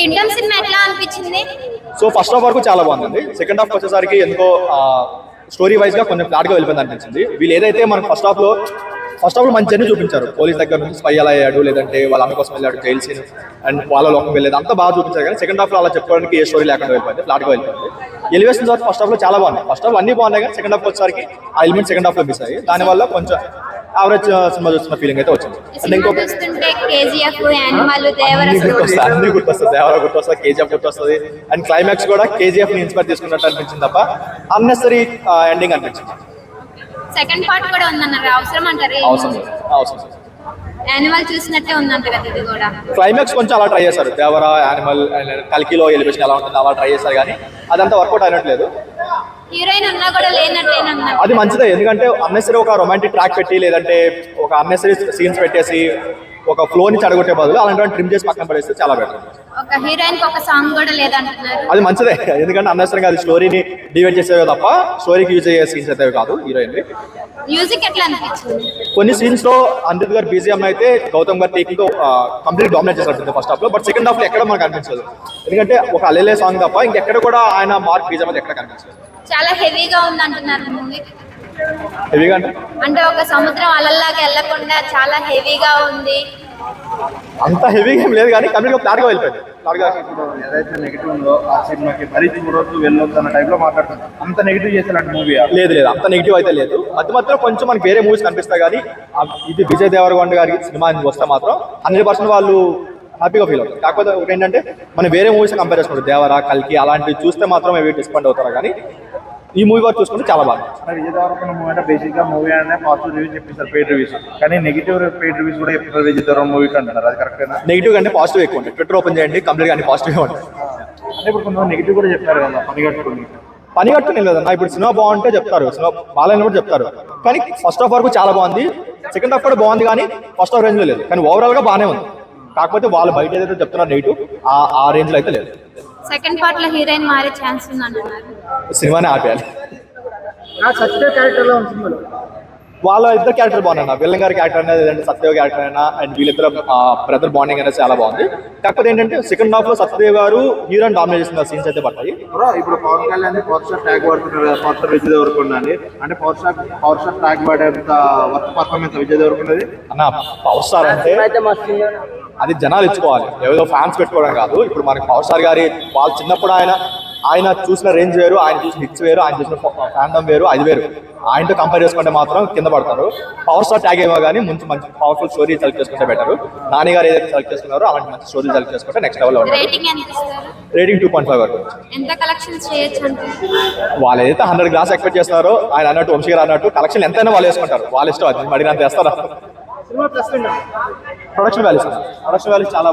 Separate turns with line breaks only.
Kingdom cinema ఎట్లా అనిపించింది?
So first half వరకు చాలా బాగుందండి. సెకండ్ హాఫ్ వచ్చేసరికి ఎందుకో స్టోరీ వైజ్గా కొంచెం ఫ్లాట్గా వెళ్ళిపోయింది అనిపించింది. వీళ్ళు ఏదైతే మనకు ఫస్ట్ హాఫ్లో ఫస్ట్ హాఫ్లో మంచి అన్ని చూపించారు. పోలీస్ దగ్గర నుంచి స్పై ఎలా అయ్యాడు లేదంటే వాళ్ళ అమ్మ కోసం వెళ్ళాడు జైల్ సీన్ అండ్ వాళ్ళ లోకం వెళ్ళేది అంతా బాగా చూపించారు కానీ సెకండ్ హాఫ్లో అలా చెప్పుకోవడానికి ఏ స్టోరీ లేకుండా వెళ్ళిపోయింది ఫ్లాట్గా వెళ్ళిపోయింది. ఎలివేషన్ తర్వాత ఫస్ట్ హాఫ్లో చాలా బాగున్నాయి. ఫస్ట్ హాఫ్ అన్ని బాగున్నాయి కానీ సెకండ్ హాఫ్ వచ్చేసరికి ఆ ఎలిమెంట్ సెకండ్ హాఫ్లో మిస్ అయ్యి దానివల్ల కొంచెం యావరేజ్ సినిమా చూస్తున్న ఫీలింగ్ అయితే వచ్చింది. ఇంకొక అన్ని గుర్తొస్తుంది దేవర గుర్తొస్తుంది కేజీఎఫ్ గుర్తొస్తుంది. అండ్ క్లైమాక్స్ కూడా కేజీఎఫ్ని ఇన్స్పైర్ తీసుకున్నట్టు అనిపించింది తప్ప అన్నెసరీ ఎండింగ్ అనిపించింది.
సెకండ్ పార్ట్ కూడా ఉందన్నారు అవసరం అంటారు
అవసరం. అవసరం.
యానిమల్ చూసినట్టే ఉందంట కదా ఇది కూడా.
క్లైమాక్స్ కొంచెం అలా ట్రై చేశారు. దేవర యానిమల్ కల్కిలో ఎలివేషన్ ఎలా ఉంటుంది అలా ట్రై చేశారు కానీ అదంతా వర్కౌట్ అయినట్లేదు
హీరోయిన్ అన్నా కూడా లేనట్టేనన్నారు
అది మంచిదే ఎందుకంటే అన్నెసరీ ఒక రొమాంటిక్ ట్రాక్ పెట్టి లేదంటే ఒక అన్నెసరీ సీన్స్ పెట్టేసి ఒక ఫ్లో నుంచి అడగొట్టే బదులు అలాంటి ట్రిమ్ చేసి పక్కన పడేస్తే చాలా బెటర్
ఒక హీరోయిన్ ఒక సాంగ్ కూడా లేదంటున్నారు.
అది మంచిదే. ఎందుకంటే అన్నెసరీగా అది స్టోరీని డివైడ్ చేసేవే తప్ప స్టోరీకి యూజ్ అయ్యే సీన్స్ అయితే కాదు హీరోయిన్
మ్యూజిక్ ఎట్లా అనిపించింది?
కొన్ని సీన్స్లో అనిరుద్ గారు బీజిఎం అయితే గౌతమ్ గారు టేకింగ్ కంప్లీట్ డామినేట్ చేసినట్టుంది ఫస్ట్ హాఫ్లో. బట్ సెకండ్ హాఫ్లో ఎక్కడ మనకు అనిపించదు. ఎందుకంటే ఒక అల్లెలే సాంగ్ తప్ప ఇంకెక్కడ కూడా ఆయన మార్క్ బీజిఎం అయితే ఎక్కడ కనిపించదు.
చాలా హెవీగా ఉంది అంటున్నారు మూవీ
అంటే?
అంటే ఒక సముద్రం అలల్లాగా వెళ్ళకుండా చాలా హెవీగా ఉంది.
అంత హెవీగా ఏం లేదు కానీ కంప్లీట్గా వెళ్ళిపోయింది. ఫ్లాట్గా
ఇప్పుడు ఏదైతే నెగిటివ్ ఉందో ఆ సినిమాకి మరీ చూడొద్దు వెళ్ళొద్దు అన్న టైప్లో మాట్లాడుతున్నారు అంత నెగిటివ్ చేసినట్టు మూవీ
లేదు లేదు. అంత నెగిటివ్ అయితే లేదు. మధ్య మధ్యలో కొంచెం మనకి వేరే మూవీస్ కనిపిస్తాయి కానీ ఇది విజయ్ దేవరకొండ గారి సినిమా వస్తే మాత్రం హండ్రెడ్ పర్సెంట్ వాళ్ళు హ్యాపీగా ఫీల్ అవుతారు. కాకపోతే ఒకటి ఏంటంటే మనం వేరే మూవీస్ కంపేర్ చేసుకుంటాం. దేవర కల్కి అలాంటివి చూస్తే మాత్రం అవి డిస్పాయింట్ అవుతారు? కానీ ఈ మూవీ వరకు చూసుకుంటే చాలా బాగా
విజయ్ దేవరకొండ మూవీ అంటే బేసిక్గా మూవీ అనే పాజిటివ్ రివ్యూస్ చెప్పేసారు పెయిడ్ రివ్యూస్ కానీ నెగిటివ్ పెయిడ్ రివ్యూస్ కూడా చెప్తారు విజయ్ దేవరకొండ మూవీకి అంటున్నారు అది కరెక్టేనా
నెగిటివ్ కంటే పాజిటివ్ ఎక్కువ ఉంటుంది ట్విట్టర్ ఓపెన్ చేయండి కంప్లీట్గా అన్ని పాజిటివ్గా ఉంటుంది
అంటే ఇప్పుడు కొంతమంది నెగిటివ్ కూడా చెప్పారు కదా పని కట్టుకుని.
పని కట్టుకుని లేదన్నా ఇప్పుడు సినిమా బాగుంటే చెప్తారు. సినిమా బాగాలని కూడా చెప్తారు. కానీ ఫస్ట్ హాఫ్ వరకు చాలా బాగుంది. సెకండ్ హాఫ్ కూడా బాగుంది కానీ ఫస్ట్ హాఫ్ రేంజ్లో లేదు. కానీ ఓవరాల్గా బాగానే ఉంది. కాకపోతే వాళ్ళు బయట ఏదైతే చెప్తున్నారు నెగిటివ్ ఆ ఆ రేంజ్లో అయితే లేదు.
సెకండ్ పార్ట్లో హీరోయిన్ మారే ఛాన్స్ ఉంది అంటున్నారు
సినిమానే ఆపేయాలి.
సత్య క్యారెక్టర్లో ఉంది సినిమాలో.
వాళ్ళ ఇద్దరు క్యారెక్టర్ బాగున్నా విల్లన్ గారి క్యారెక్టర్ అనేది లేదంటే సత్యదేవ్ క్యారెక్టర్ అయినా అండ్ వీళ్ళిద్దరు బ్రదర్ బాండింగ్ అనేది చాలా బాగుంది. కాకపోతే ఏంటంటే సెకండ్ హాఫ్లో సత్యదేవ్ గారు హీరోయిన్ డామినేట్ చేసిన సీన్స్ అయితే పడతాయి
బ్రో ఇప్పుడు Pawan Kalyan power star tag పడుతున్నారు పవర్ స్టార్ విజయ్ దేవరకొండ అని. అంటే power star power star tag పడేంత వర్క్ పర్ఫార్మెన్స్ విజయ్ దేవరకొండది?
అన్న పవర్ స్టార్ అంటే అది జనాలు ఇచ్చుకోవాలి ఏదో ఫ్యాన్స్ పెట్టుకోవడం కాదు. ఇప్పుడు మనకి పవర్ స్టార్ గారి వాళ్ళు చిన్నప్పుడు ఆయన ఆయన చూసిన రేంజ్ వేరు ఆయన చూసిన హిట్స్ వేరు ఆయన చూసిన ఫ్యాండమ్ వేరు అది వేరు. ఆయనతో కంపేర్ చేసుకుంటే మాత్రం కింద పడతారు. పవర్ స్టార్ ట్యాగ్ ఏమో కానీ మంచి మంచి పవర్ఫుల్ స్టోరీ సెలెక్ట్ చేసుకుంటే బెటర్ నాని గారు ఏదైతే సెలెక్ట్ చేసుకున్నారో అలాంటి మంచి స్టోరీ సెలెక్ట్ చేసుకుంటే next level
rating
two point five వరకు వాళ్ళు ఏదైతే హండ్రెడ్ గ్లాస్ ఎక్స్పెక్ట్ చేస్తున్నారో ఆయన అన్నట్టు వంశీ గారు అన్నట్టు కలెక్షన్ ఎంతైనా వాళ్ళు వేసుకుంటారు. వాళ్ళ ఇష్టం అది. మడినంత వేస్తారా ప్రొడక్షన్ వాల్యూస్ ప్రొడక్షన్ వాల్యూస్ చాలా